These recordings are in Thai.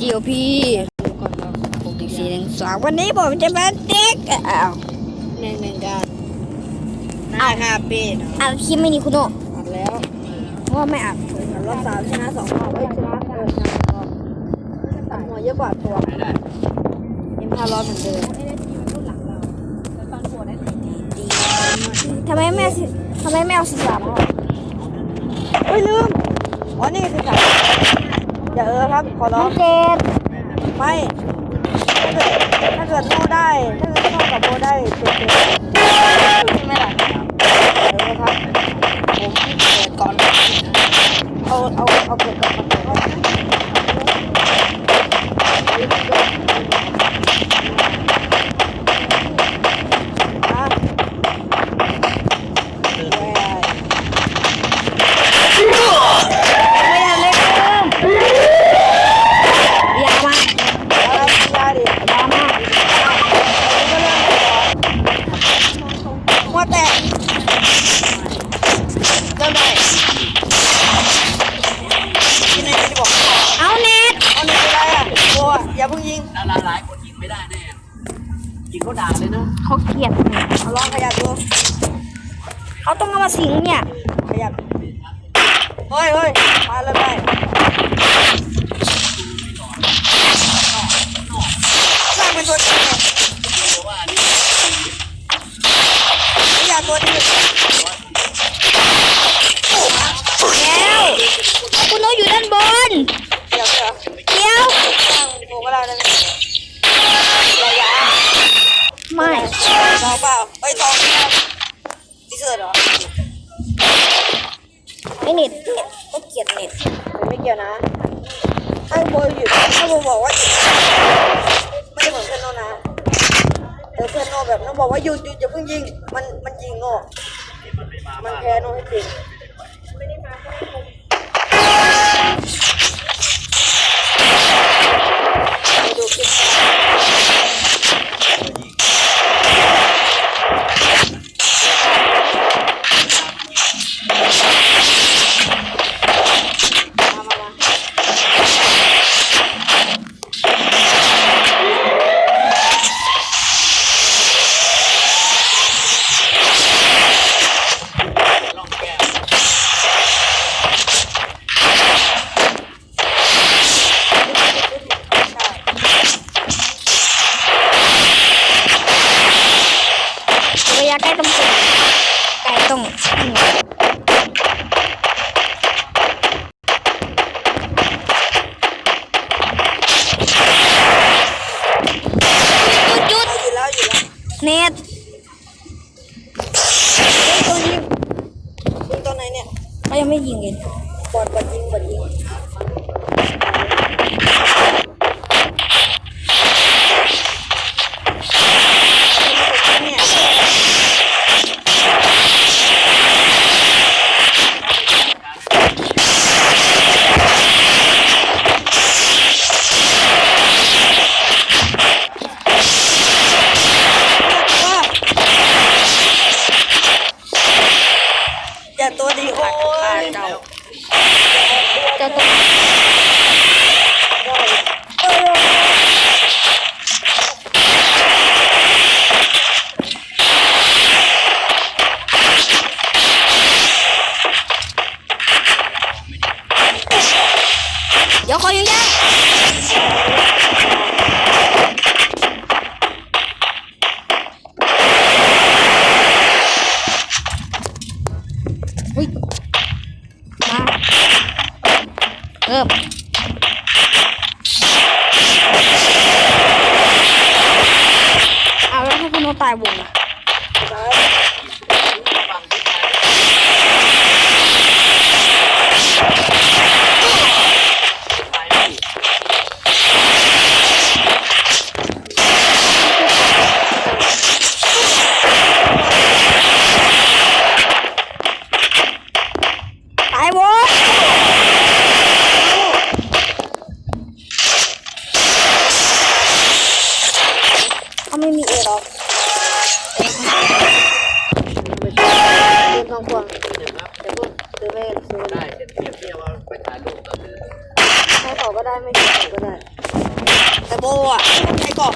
GOP หกสี่สี่หนึ่งสองวันนี้ผมจะมาเด็กอ้าวหนึ่งหนึ่งกันหน้าคาเป้เนาะอัดคลิปไม่นี่คุณโนอัดแล้วเพราะว่าไม่อัดรอบสามชนะสองรอบเอ้ยชนะเออชนะสองรอบตัดหัวเยอะกว่าตัวเอ็มพาร้อนเหมือนเดิมทำไมไม่เอาสิทำไมไม่เอาสิบสามอะเฮ้ยลืมอ๋อนี่คือสาม อย่าเออครับ ขอร้น้อองงเจนไม่ถ้าเกิดถ้าเกิดโม่ได้ถ้าเกิดโม่กับโม่ได้จุดเดียวใช่ไหมล่ะเออครับผมเปิดก่อนเอาเอาเอาเปิดก่อน เขาต้องเอามาสิงเนี่ยขยับเฮ้ยเฮ้ยมาเลยไป ได้ไม่เขีก็ได้ แต่โบอะใช้กรอบ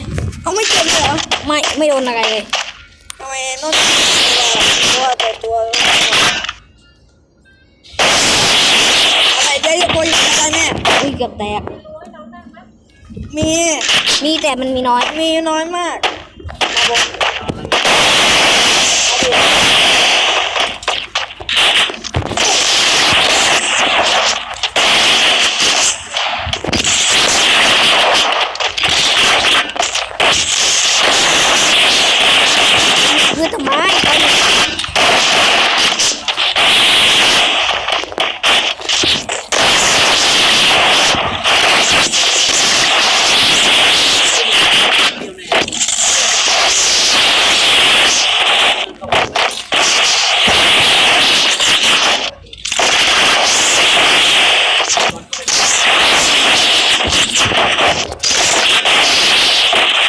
เจ็บไหมเขาไม่เจ็บเลยเหรอไม่ ไม่โดนอะไรเลยทำไมนอกจากตัวแต่ตัวอะไรเจ๊อย่าโวยอะไรแม่อุ้ยเกือบแตก มี มีแต่มันมีน้อย มีน้อยมากมาบนเอาดิ คือทำไม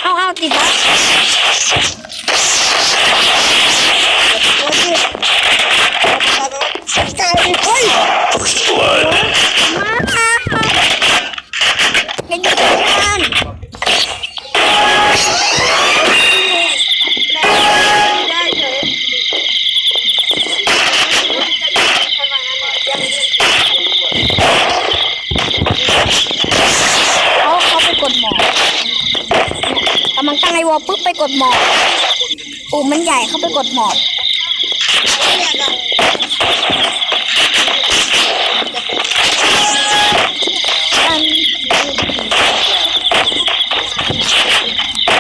เอาเอาติดบัส ตัวดิกลายเป็นเฮ้ย มาเป็นยังไงกัน ได้เฉย เขาเขาไปกดหมอกกำลังตั้งไอวอลปุ๊บไปกดหมอกปุ่ มมันใหญ่เข้าไปกดหมอก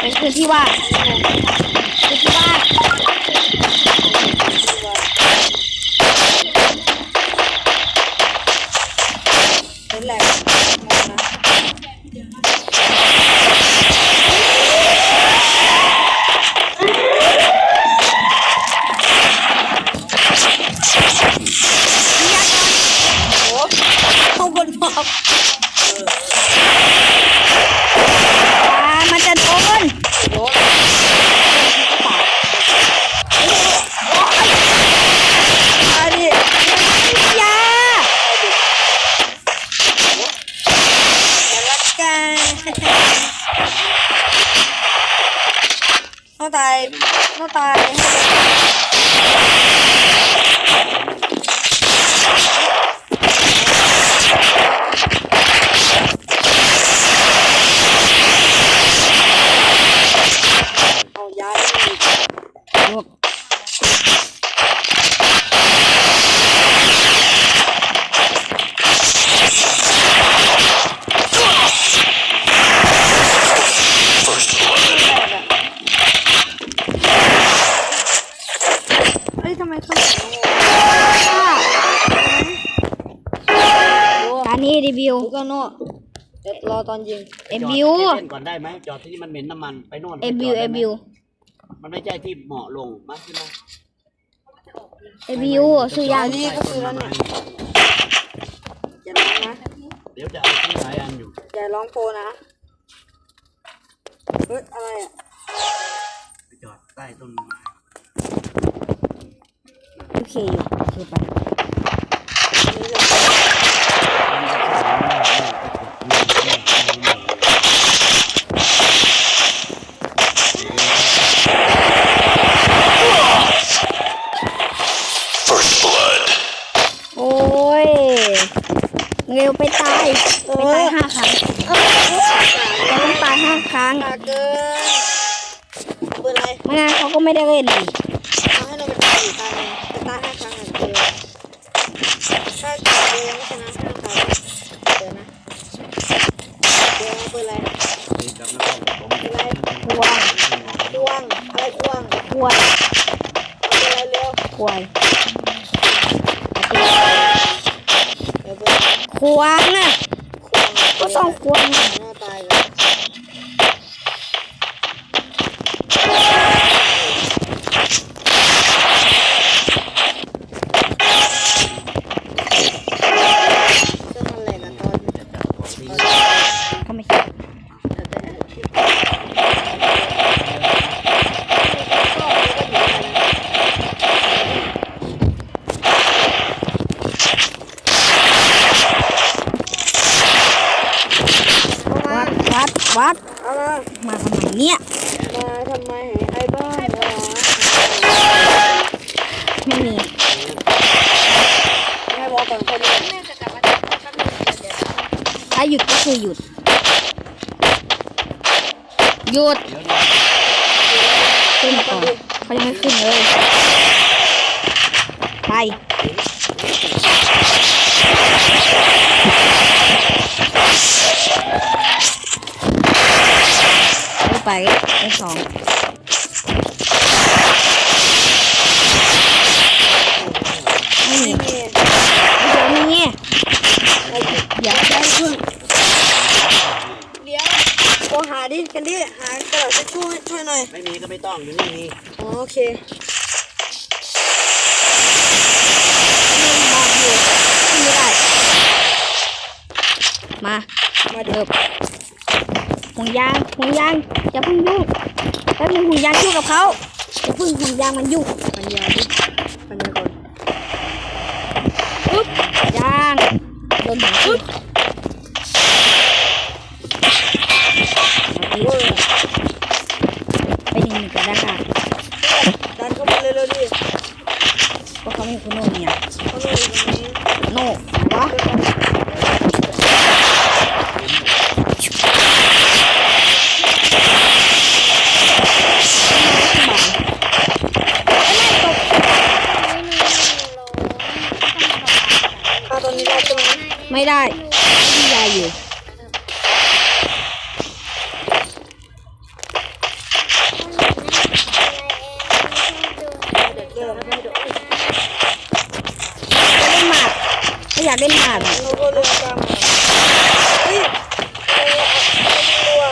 เป็นพื้นที่ว่างพื้นที่ว่าง บนหมอกอ่ามันจะโดน โห มาดิ อยา อย่ารักกันน้องตายน้องตาย บิว ลูกกันโน่เดี๋ยวรอ ตอนยิง เอบิวจอดเล่นก่อนได้ไหมจอดที่มันเหม็นน้ำมันไปโน่นเอบิว เอบิว มันไม่ใช่ที่เหมาะลงมาขึ้นมาเอบิวซื้อยางนี่ก็คือแล้วเนี่ยอย่าร้องนะเดี๋ยวจะเอาที่หลายอันอยู่อย่าร้องโปรนะเฮ้ยอะไรอะไปจอดใต้ต้นไม้ โอเคอยู่คือไป ไปตายไปตายห้าครั้งจะต้องตายห้าครั้งตาเกินเบอร์อะไรไม่งั้นเขาก็ไม่ได้เล่นอีกเอาให้เราไปตายอีกตาหนึ่งแต่ตายห้าครั้งอะเจอถ้าเกิดเจอยังไม่ชนะห้าครั้งเดี๋ยวนะเดี๋ยวเบอร์อะไรนี่กับนักผมผมเบอร์อะไรควายควงอะไรควงควายเอาเบอร์อะไรเร็วควาย ขวางน่ะก็สองขวางน่ะหน้าตายเลย วัดมาทำไมเนี่ยมาทำไมไอ้บ้านไม่มีให้บอกก่อนคนเดียถ้าหยุดก็คือหยุด หยุด ขึ้นก่อนเขายังไม่ขึ้นเลย ไป ไปไปไปสองไม่มีนี่เดี๋ยวนี้ไอ้อย่าได้เพึ่งเดี๋ยวโทรหาดิกันดิหากระดาษทิชชู่ให้ช่วยหน่อย ไม่มีก็ไม่ต้องอยู่นี่มีอ๋อโอเคบอกอยู่ขึ้นไม่ได้มามาเดิบ ห่วงยางห่วงยางอย่าเพิ่งยุ่งแป๊บนึงห่วงยางยุ่งกับเขาอย่าเพิ่งห่วงยางมันยุ่งปัญญาดิปัญญาก่อนปึ๊บยางโดนหัวปึ๊บโอ้ยไปหนึ่งหนึ่งกันได้ค่ะ ดันเข้ามาเร็วๆดิ เพราะเขาไม่คุณโน่เนี่ย เขาเลยตรงนี้ โน่วะไม่ตก มาตอนนี้ได้ใช่ไหม ไม่ได้ที่ยายอยู่เดี๋ยวไม่เดี๋ยวเล่นหมากไม่อยากเล่นหมากอะเราก็เลือกตามมาเฮ้ยเอ้ยตัว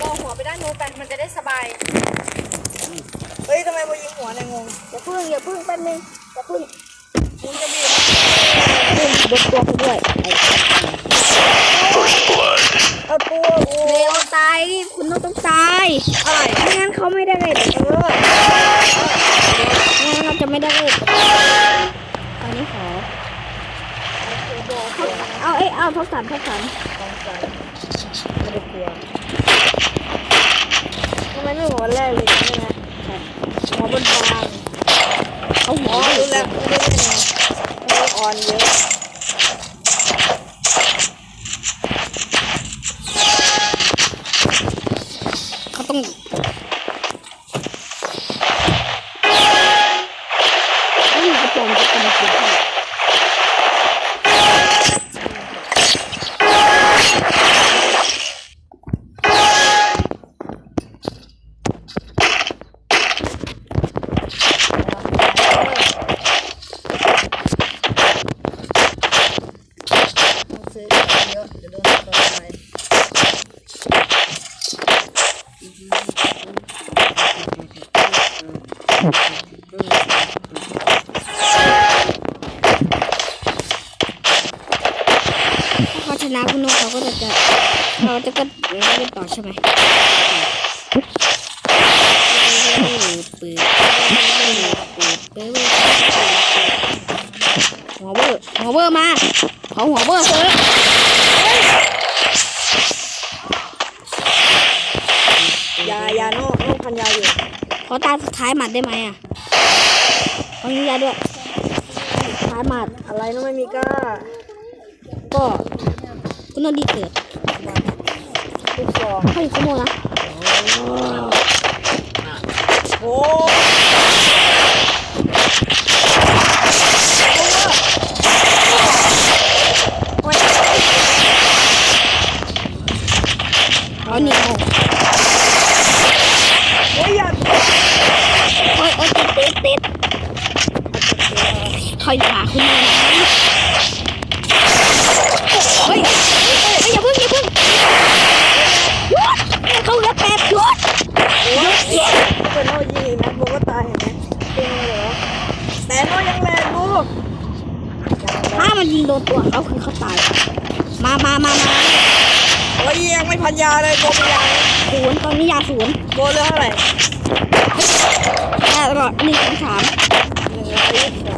ก็หัวไปด้านโน้นไปมันจะได้สบาย เฮ้ยทำไมมายิงหัวในยงงอย่าพึ่งอย่าพึ่งแป๊บนึงอย่าพึ่งมึงจะ บีบพึ่งบดตัวด้วยเอาตัวกูเร็วตายคุณโน่ต้องตายอะไรไม่งั้นเขาไม่ได้เล่นเออไม่งั้นเราจะไม่ได้เล่นตอนนี้ขอ เอาเอ้ยเอาทศสันทศสันไม่ได้กลัวทำไมไม่หัวแรกเลยใช่ไหมหัวบนบาง เอาหัวอ๋อรู้แล้วไม่ได้เล่นไงไม่ได้ออนเยอะเขาต้อง จะก็เราจะต่อใช่ไหมปืนหัวเบอร์หัวเบอร์มาเขาหัวเบอร์เถอะยายาโน่โน่พันยาอยู่ขอตาสุดท้ายหมัดได้ไหมอะขออนุญาด้วยท้ายหมัดอะไรนะไม่มีกล้าก็คุณโนดีเกิด ลูกสองเขาอยู่คุณโนนะโอ้โอ้ยเอาหนีโอ้โอ้ยอย่าโอ้ยโอ้ยติดติดเขาอยู่ขาคุณโนนะเฮ้ยเฮ้ยเฮ้ยอย่าเพิ่งอย่าเพิ่งหยุดเขาเหลือแปดห ยุดหยุดเย็นเป็นโน่ยิงอีนัดโบก็ตายเห็นไหมจริงเลยเหรอแต่โน่ยังแรงลูกถ้ามันยิงโดนตัวเขาคือเขาตาย มามามามาโอ้ยยังไม่พันยาเลยโบพันยาศูนย์ตอนนี้ยาศูนย์โบเลือเท่าไหร่แค่ตลอดหนึ่งสองสามหนึ่งร้อยยี่สิบสาม